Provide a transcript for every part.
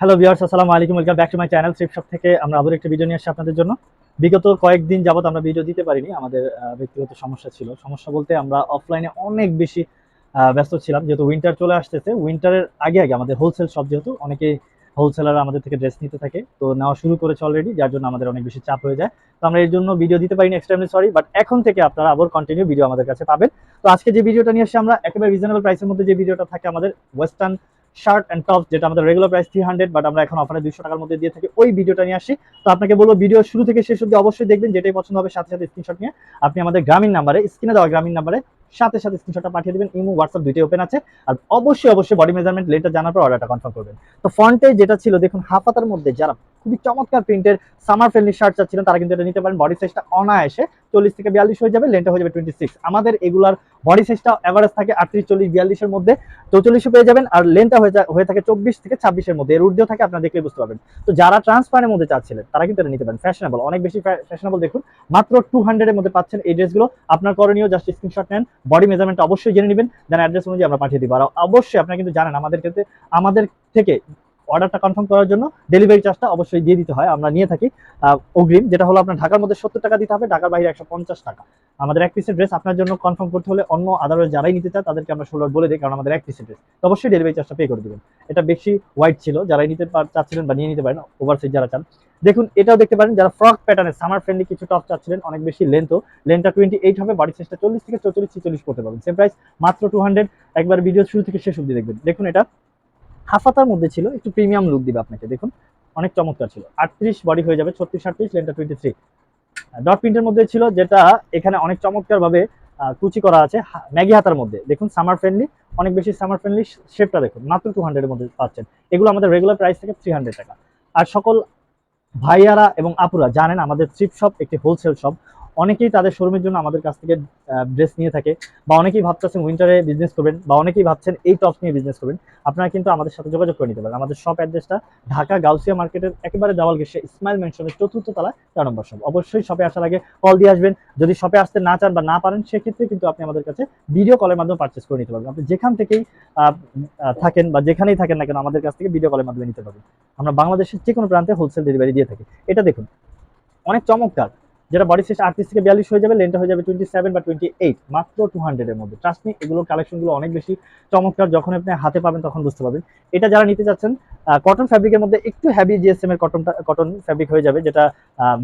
Hello viewers আসসালামু আলাইকুম welcome back to my channel trip shop থেকে আমরা আবার একটা ভিডিও নিয়ে আসছি আপনাদের জন্য। বিগত কয়েকদিন যাবত আমরা ভিডিও দিতে পারিনি, আমাদের ব্যক্তিগত সমস্যা ছিল। সমস্যা বলতে আমরা অফলাইনে অনেক বেশি ব্যস্ত ছিলাম, যেহেতু উইন্টার চলে আসতেছে। উইন্টারের আগে আগে আমাদের হোলসেল শপ যেহেতু, অনেকেই হোলসেলার আমাদের থেকে ড্রেস নিতে থাকে, তো নেওয়া শুরু করেছে অলরেডি যার জন্য আমাদের অনেক বেশি চাপ হয়ে যায়। তো আমরা এর জন্য ভিডিও দিতে পারিনি এক্সট্রিমলি সরি বাট এখন থেকে আপনারা আবার কন্টিনিউ ভিডিও আমাদের কাছে পাবেন। তো আজকে যে ভিডিওটা নিয়ে আসছি আমরা, একেবারে রিজনেবল প্রাইসের মধ্যে যে ভিডিওটা থাকে আমাদের ওয়েস্টার্ন শার্ট অ্যান্ড টপ যেটা আমাদের regular price three hundred but আমরা এখন অফারে দুশো টাকার মধ্যে দিয়ে থাকি ওই ভিডিওটা নিয়ে আসি। তো আপনাকে বলব ভিডিও শুরু থেকে শেষ অব্দি অবশ্যই দেখবেন, যেটাই পছন্দ হবে সাথে সাথে স্ক্রিনশট নিয়ে। আপনি আমাদের গ্রামীণ নাম্বারে স্ক্রিনে দেওয়া গ্রামীণ নাম্বারে সাথে সাথে স্ক্রিনশটটা পাঠিয়ে দেবেন, ইমো হোয়াটসঅ্যাপ দুইটাই ওপেন আছে। আর অবশ্যই অবশ্যই বডি মেজারমেন্ট লেটার জানার পর অর্ডারটা কনফার্ম করবেন। তো ফন্টে যেটা ছিল, দেখুন হাফাতার মধ্যে যারা খুবই চমৎকার প্রিন্টের সামার ফ্রেন্ডলি শার্ট চাচ্ছিলেন, তারা কিন্তু এটা নিতে পারেন। বডি সাইজটা অনায়াসে চল্লিশ থেকে বিয়াল্লিশ হয়ে যাবে লেনটা হয়ে যাবে টোয়েন্টি সিক্স আমাদের এগুলার বডি সাইজটা অ্যাভারেজ থাকে আটত্রিশ, চল্লিশ, বিয়াল্লিশের মধ্যে। চৌচল্লিশে পেয়ে যাবেন, আর লেনটা হয়ে হয়ে থাকে চব্বিশ থেকে ছাব্বিশের মধ্যে। এর ঊর্ধ্বেও থাকে, আপনারা দেখলে বুঝতে পারবেন। তো যারা ট্রান্সফারের মধ্যে চাচ্ছিলেন, তারা কিন্তু এটা নিতে পারেন। ফ্যাশনেবল অনেক বেশি ফ্যাশনেবল দেখুন। মাত্র টু হান্ড্রেডের মধ্যে পাচ্ছেন এই ড্রেসগুলো আপনার করণীয় জাস্ট স্ক্রিনশট নেন। বডি মেজারমেন্ট অবশ্যই জেনে নেবেন। দেন অ্যাড্রেস অনুযায়ী আমরা পাঠিয়ে দিব। আর অবশ্যই আপনারা কিন্তু জানেন, আমাদের ক্ষেত্রে আমাদের থেকে অর্ডারটা কনফার্ম করার জন্য ডেলিভারি চার্জটা অবশ্যই দিয়ে দিতে হয়। আমরা নিয়ে থাকি অগ্রিম, যেটা হলো আপনার ঢাকার মধ্যে সত্তর টাকা দিতে হবে, ঢাকার বাইরে একশো পঞ্চাশ টাকা। আমাদের এক পিসের ড্রেস আপনার জন্য কনফার্ম করতে হলে অন্য আদারওয়াইজ যারাই নিতে চায় তাদেরকে আমরা ষোলো বলে দিই, কারণ আমাদের এক পিসের ড্রেস তো অবশ্যই ডেলিভারি চার্জটা পে করে দেবেন। এটা বেশি হোয়াইট ছিল, যারাই নিতে চাচ্ছিলেন বা নিয়ে নিতে পারেন ওভারসাইজ যারা চান। দেখুন, এটাও দেখতে পারেন, যারা ফ্রক প্যাটার্নের সামার ফ্রেন্ডলি কিছু টপ চাচ্ছিলেন, অনেক বেশি লেন্থও লেনটা টোয়েন্টি এইট হবে বডি সাইজটা চল্লিশ থেকে চল্লিশ ছেচল্লিশ করতে পারবেন। সেম প্রাইস মাত্র টু হান্ড্রেড একবার ভিডিও শুরু থেকে শেষ অব্দি দেখবেন। দেখুন এটা হাফাতার মধ্যে ছিল একটু প্রিমিয়াম লুক দিবে আপনাকে দেখুন। অনেক চমৎকার ছিল। আটত্রিশ বডি হয়ে যাবে ছত্রিশ আটত্রিশ লেনটা টোয়েন্টি থ্রি ডট প্রিন্টের মধ্যে ছিল যেটা এখানে অনেক চমৎকার ভাবে আহ, কুচি করা আছে ম্যাগি হাতার মধ্যে। দেখুন সামার ফ্রেন্ডলি অনেক বেশি সামার ফ্রেন্ডলি শেপটা দেখুন মাত্র টু হান্ড্রেডের মধ্যে পাচ্ছেন। এগুলো আমাদের রেগুলার প্রাইস থেকে থ্রি হান্ড্রেড টাকা। আর সকল ভাইয়ারা এবং আপুরা জানেন আমাদের থ্রিপ শপ একটি হোলসেল শপ অনেকেই তাদের শোরুমের জন্য আমাদের কাছ থেকে ড্রেস নিয়ে থাকে বা অনেকেই ভাবতেছেন উইন্টারে বিজনেস করবেন বা অনেকেই ভাবছেন এই টপস নিয়ে বিজনেস করবেন। আপনারা কিন্তু আমাদের সাথে যোগাযোগ করে নিতে পারেন। আমাদের শপ অ্যাড্রেসটা ঢাকা গাউসিয়া মার্কেটের একেবারে দেওয়াল ঘেসে ইসমাইল মেনশনের চতুর্থ তলা চার নম্বর শপ অবশ্যই শপে আসার আগে কল দিয়ে আসবেন। যদি শপে আসতে না চান বা না পারেন, সেক্ষেত্রে কিন্তু আপনি আমাদের কাছে ভিডিও কলের মাধ্যমে পারচেস করে নিতে পারবেন। আপনি যেখান থেকেই থাকেন বা যেখানেই থাকেন না কেন, আমাদের কাছ থেকে ভিডিও কলের মাধ্যমে নিতে পারবেন। আমরা বাংলাদেশের যে কোনো প্রান্তে হোলসেল ডেলিভারি দিয়ে থাকি। এটা দেখুন, অনেক চমৎকার। যেটা বডি সাইজ আটত্রিশ থেকে বিয়াল্লিশ হয়ে যাবে লেনটা হয়ে যাবে টোয়েন্টি সেভেন বা টোয়েন্টি এইট মাত্র টু হান্ড্রেডের মধ্যে। ট্রাস্ট এগুলোর কালেকশনগুলো অনেক বেশি চমৎকার। যখন আপনি হাতে পাবেন, তখন বুঝতে পারবেন। এটা যারা নিতে চাচ্ছেন কটন ফ্যাব্রিকের মধ্যে একটু হ্যাভি জিএসএম এর কটনটা কটন ফ্যাব্রিক হয়ে যাবে, যেটা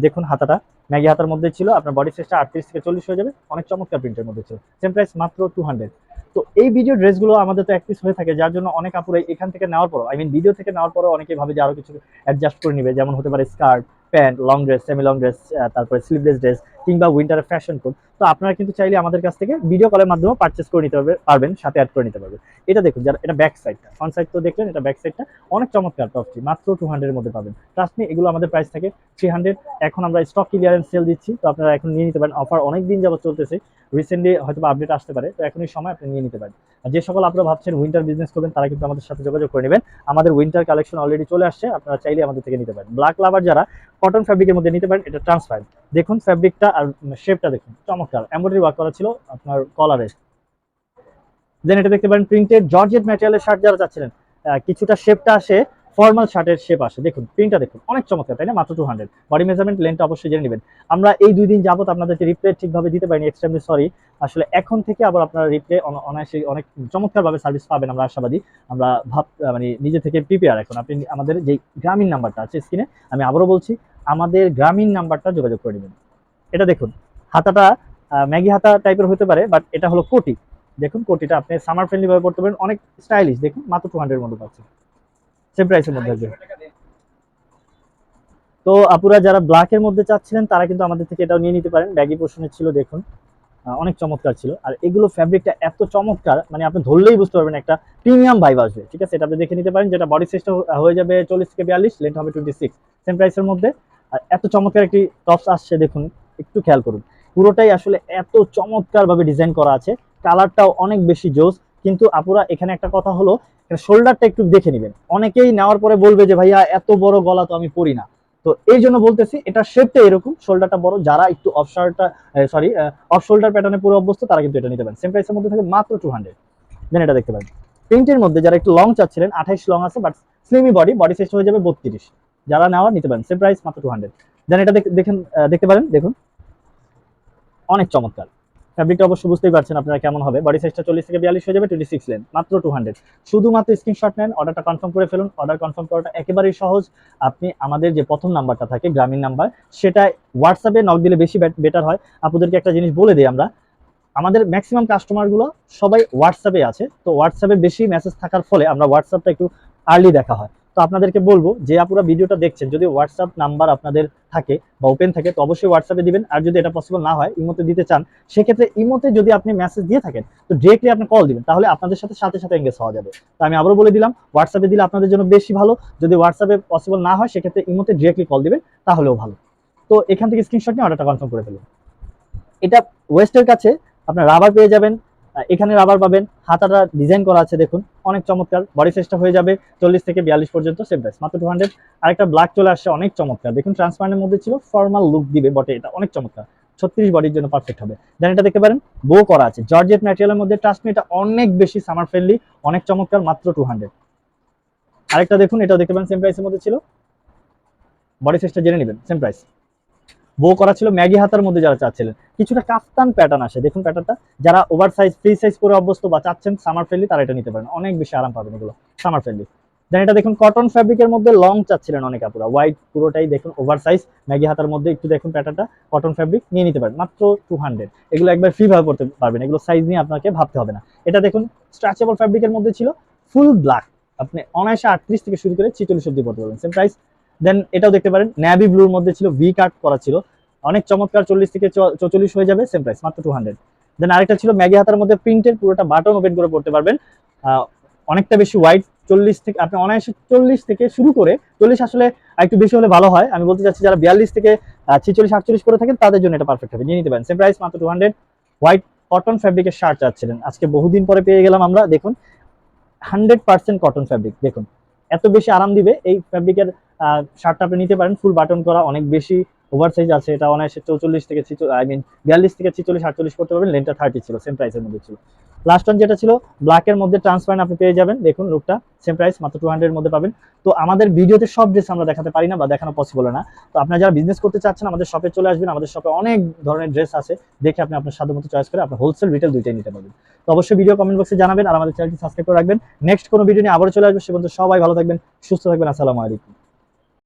দেখুন হাতাটা, ম্যাগি হাতার মধ্যে ছিল। আপনার বডি সাইজটা আটত্রিশ থেকে চল্লিশ হয়ে যাবে, অনেক চমৎকার প্রিন্টের মধ্যে ছিল। সেম প্রাইস মাত্র টু হান্ড্রেড তো এই ভিডিও ড্রেসগুলো আমাদের তো এক হয়ে থাকে, যার জন্য অনেক আপুরা এখান থেকে নেওয়ার পর আই মিন ভিডিও থেকে নেওয়ার পরও অনেকে ভাবে যে আরও কিছু অ্যাডজাস্ট করে নেবে, যেমন হতে পারে skirt pant long dress semi long dress তারপরে স্লিভলেস ড্রেস কিংবা উইন্টারের ফ্যাশন কোড তো আপনারা কিন্তু চাইলে আমাদের কাছ থেকে ভিডিও কলের মাধ্যমে পারচেস করে নিতে পারবে, পারবেন, সাথে অ্যাড করে নিতে পারবেন এটা দেখুন, যারা, এটা ব্যাক সাইডটা ফ্রন্ট সাইড তো দেখলেন, এটা ব্যাক সাইডটা অনেক চমৎকার টপটি মাত্র টু হান্ড্রেডের মধ্যে পাবেন। ট্রাস্ট মি এগুলো আমাদের প্রাইস থাকে থ্রি হান্ড্রেড এখন আমরা স্টক ক্লিয়ারেন্স সেল দিচ্ছি, তো আপনারা এখন নিয়ে নিতে পারেন। অফার অনেক দিন যাবত চলতেছে। রিসেন্টলি হয়তো আপডেট আসতে পারে, তো এখনই সময় আপনি নিয়ে নিতে পারেন। আর যে সকল আপনারা ভাবছেন উইন্টার বিজনেস করবেন, তারা কিন্তু আমাদের সাথে যোগাযোগ করে নেবেন। আমাদের উইন্টার কালেকশন অলরেডি চলে আসছে, আপনারা চাইলে আমাদের থেকে নিতে পারেন। ব্ল্যাক লাভার যারা কটন ফ্যাব্রিকের মধ্যে নিতে পারেন, এটা ট্রান্সপারেন্ট দেখুন ফ্যাব্রিকটা আর শেপটা দেখুন, চমৎকার। এমব্রয়ডারি ওয়ার্ক করা ছিল আপনার কলারে দেন এটা দেখতে পারেন প্রিন্টেড জর্জেট ম্যাটেরিয়ালের শার্ট যারা চাচ্ছিলেন কিছুটা শেপটা আসে ফর্মাল শার্টের শেপ আসে। দেখুন প্রিন্টটা দেখুন, অনেক চমৎকার, তাই না? মাত্র টু হান্ড্রেড বডি মেজারমেন্ট লেনটা অবশ্যই জেনে নেবেন। আমরা এই দুই দিন যাবত আপনাদেরকে রিপ্লে ঠিকভাবে দিতে পারিনি এক্সট্রিমলি সরি আসলে এখন থেকে আবার আপনারা রিপ্লে অনায়াসে অনেক চমৎকারভাবে সার্ভিস পাবেন, আমরা আশাবাদী। আমরা ভাব মানে নিজে থেকে প্রিপেয়ার এখন। আপনি আমাদের যে গ্রামীণ নাম্বারটা আছে স্ক্রিনে আমি আবারও বলছি, আমাদের গ্রামীণ নাম্বারটা যোগাযোগ করে নেবেন। এটা দেখুন, হাতাটা ম্যাগি হাতা টাইপের হতে পারে বাট এটা হলো কোটি। দেখুন, কোটিটা আপনি সামার ফ্রেন্ডলি ভাবে পড়তে পারেন, অনেক স্টাইলিশ দেখুন, মাত্র টু হান্ড্রেড মধ্যে পাচ্ছেন। সেম প্রাইসের মধ্যে আসবে। তো আপুরা যারা ব্ল্যাকের মধ্যে চাচ্ছিলেন, তারা কিন্তু আমাদের থেকে এটাও নিয়ে নিতে পারেন। ব্যাগি পোর্শনের ছিল, দেখুন। অনেক চমৎকার ছিল। আর এগুলো ফ্যাব্রিকটা এত চমৎকার মানে আপনি ধরলেই বুঝতে পারবেন একটা প্রিমিয়াম ভাইব আসবে। ঠিক আছে? এটা আপনি দেখে নিতে পারেন, যেটা বডি সাইজটা হয়ে যাবে চল্লিশ থেকে বিয়াল্লিশ লেন্থ হবে টোয়েন্টি সিক্স সেম প্রাইসের মধ্যে। আর এত চমৎকার একটি টপস আসছে, দেখুন, একটু খেয়াল করুন। পুরোটাই আসলে এত চমৎকার ভাবে ডিজাইন করা আছে। কালারটাও অনেক বেশি জোস। কিন্তু আপুরা, এখানে একটা কথা হলো শোল্ডারটা একটু দেখে নেবেন। অনেকেই নেওয়ার পরে বলবে যে, ভাইয়া, এত বড় গলা তো আমি পরি না। তো এই জন্য বলতেছি, এটা শেপটা এরকম, শোল্ডারটা বড়। যারা একটু অফ শার্টটা সরি অফ শোল্ডার প্যাটার্নে পুরো অভ্যস্ত, তারা কিন্তু এটা নিতে পারেন। সেম প্রাইসের মধ্যে থাকে মাত্র টু হান্ড্রেড দেন এটা দেখতে পারেন। প্রিন্টের মধ্যে যারা একটু লং চাচ্ছিলেন, আঠাইশ লং আছে but slimmy body body size হয়ে যাবে বত্রিশ। যারা নেওয়া নিতে পারেন। সেম প্রাইস মাত্র টু হান্ড্রেড দেন এটা দেখ- দেখেন দেখতে পারেন, দেখুন। অনেক চমৎকার। ফ্যাব্রিকটা অবশ্য বুঝতেই পারছেন আপনারা কেমন হবে। বডি সাইজটা চল্লিশ থেকে বিয়াল্লিশ হয়ে যাবে টোয়েন্টি সিক্স লেন মাত্র টু হান্ড্রেড শুধুমাত্র স্ক্রিনশট নেন অর্ডারটা কনফার্ম করে ফেলুন অর্ডার কনফার্ম করাটা একেবারেই সহজ। আপনি আমাদের যে প্রথম নাম্বারটা থাকে, গ্রামীণ নাম্বার সেটা হোয়াটসঅ্যাপে নক দিলে বেশি বেটার হয়। আপনাদেরকে একটা জিনিস বলে দিই আমরা, আমাদের ম্যাক্সিমাম কাস্টমারগুলো সবাই হোয়াটসঅ্যাপে আছে। তো হোয়াটসঅ্যাপে বেশি মেসেজ থাকার ফলে আমরা হোয়াটসঅ্যাপটা একটু আর্লি দেখা হয়। তো আপনাদেরকে বলব যে আপুরা ভিডিওটা দেখছেন, যদি হোয়াটসঅ্যাপ নাম্বার আপনাদের থাকে বা ওপেন থাকে, তো অবশ্যই হোয়াটসঅ্যাপে দিবেন। আর যদি এটা পসিবল না হয়, ইমোতে দিতে চান, সেক্ষেত্রে ইমোতে যদি আপনি মেসেজ দিয়ে থাকেন, তো ডিরেক্টলি আপনি কল দিবেন, তাহলে আপনাদের সাথে সাথে সাথে এঙ্গেজ হওয়া যাবে। তো আমি আবারও বলে দিলাম হোয়াটসঅ্যাপে দিলে আপনাদের জন্য বেশি ভালো। যদি হোয়াটসঅ্যাপে পসিবল না হয়, সেক্ষেত্রে ইমোতে ডিরেক্টলি কল দিবেন, তাহলেও ভালো। তো এখান থেকে স্ক্রিনশট নিয়ে অর্ডারটা কনফার্ম করে ফেলুন। এটা ওয়েস্টের কাছে, আপনার রাবার পেয়ে যাবেন। এখানে রাবার পাবেন। হাতাটা ডিজাইন করা আছে, দেখুন। অনেক চমৎকার। বডি সাইজটা হয়ে যাবে চল্লিশ থেকে বিয়াল্লিশ পর্যন্ত সেম প্রাইস মাত্র টু হান্ড্রেড আরেকটা ব্ল্যাক চলে আসছে, অনেক চমৎকার। দেখুন ট্রান্সপারেন্টের মধ্যে ছিল ফর্মাল লুক দিবে, বটে এটা। অনেক চমৎকার। ছত্রিশ বডির জন্য পারফেক্ট হবে। দেন এটা দেখতে পারেন বো করা আছে। জর্জেট ম্যাটেরিয়ালের মধ্যে ট্রাস্ট এটা অনেক বেশি সামার ফ্রেন্ডলি অনেক চমৎকার, মাত্র টু হান্ড্রেড আরেকটা দেখুন এটা দেখতে পারেন সেম প্রাইসের মধ্যে ছিল। বডি সাইজটা জেনে নেবেন সেম প্রাইস বো করা ছিল ম্যাগি হাতার মধ্যে যারা চাচ্ছিলেন। কিছুটা কাফতান প্যাটার্ন আসে। দেখুন প্যাটার্নটা যারা ওভার সাইজ ফ্রি সাইজ করে অভ্যস্ত বা চাচ্ছেন সামার ফ্রেন্ডলি তারা এটা নিতে পারেন। অনেক বেশি আরাম পাবেন এগুলো সামার ফ্রেন্ডলি দেন এটা দেখুন কটন ফ্যাব্রিকের মধ্যে লং চাচ্ছিলেন অনেক আপুরা। হোয়াইট পুরোটাই দেখুন ওভার সাইজ ম্যাগি হাতার মধ্যে একটু দেখুন প্যাটার্নটা কটন ফ্যাব্রিক নিয়ে নিতে পারেন। মাত্র টু হান্ড্রেড এগুলো একবার ফ্রি ভাবে পড়তে পারবেন। এগুলো সাইজ নিয়ে আপনাকে ভাবতে হবে না। এটা দেখুন স্ট্রেচেবল ফ্যাব্রিকের মধ্যে ছিল ফুল ব্ল্যাক আপনি অনায়াসে আটত্রিশ থেকে শুরু করে ছিচল্লিশ অব্দি পড়তে পারবেন। সেম প্রাইস দেন এটাও দেখতে পারেন ন্যাভি ব্লুর মধ্যে ছিল ভি কাট করা ছিল। অনেক চমৎকার চল্লিশ থেকে চল্লিশ হয়ে যাবে সেম প্রাইস মাত্র টু হান্ড্রেড দেন আরেকটা ছিল ম্যাগি হাতার মধ্যে প্রিন্টের পুরোটা বাটন ওপেন করে পড়তে পারবেন। অনেকটা বেশি হোয়াইট চল্লিশ থেকে, আপনি অনায়াসে চল্লিশ থেকে শুরু করে, চল্লিশ আসলে একটু বেশি হলে ভালো হয়। আমি বলতে চাচ্ছি, যারা বিয়াল্লিশ থেকে ছিচল্লিশ, আটচল্লিশ করে থাকেন, তাদের জন্য এটা পারফেক্ট হবে। নিয়ে নিতে পারেন সেম প্রাইস মাত্র টু হান্ড্রেড হোয়াইট কটন ফ্যাব্রিকের শার্ট চাচ্ছিলেন। আজকে বহুদিন পরে পেয়ে গেলাম আমরা, দেখুন হান্ড্রেড পার্সেন্ট কটন ফ্যাব্রিক দেখুন। এত বেশি আরাম দিবে, এই ফ্যাব্রিকের শার্টটা আপনি নিতে পারেন ফুল বাটন করা, অনেক বেশি ওভার সাইজ আছে, এটা অনায়াসে চৌচল্লিশ থেকে আই মিন বিয়াল্লিশ থেকে ছিচল্লিশ, আটচল্লিশ করতে পারবেন লেনটা থার্টি ছিল সেম প্রাইসের মধ্যে ছিল। লাস্ট ওয়ান যেটা ছিল ব্ল্যাকের মধ্যে ট্রান্সপারেন্ট আপনি পেয়ে যাবেন। দেখুন লুকটা সেম প্রাইস মাত্র টু হান্ড্রেড মধ্যে পাবেন। তো আমাদের ভিডিওতে সব ড্রেস আমরা দেখাতে পারি না বা দেখানো পসিবল না। তো আপনারা যারা বিজনেস করতে চাচ্ছেন, আমাদের শপে চলে আসবেন। আমাদের শপে অনেক ধরনের ড্রেস আছে। দেখে আপনি আপনার সাধ্য মতো চয়েস করে আপনার হোলসেল রিটেল দুইটাই নিতে পারবেন। তো অবশ্যই ভিডিও কমেন্ট বক্সে জানাবেন আর আমাদের চ্যানেলটি সাবস্ক্রাইব করে রাখবেন। নেক্সট কোনো ভিডিও নিয়ে আবারও চলে আসবে। সে পর্যন্ত সবাই ভালো থাকবেন, সুস্থ থাকবেন। আসসালামু আলাইকুম।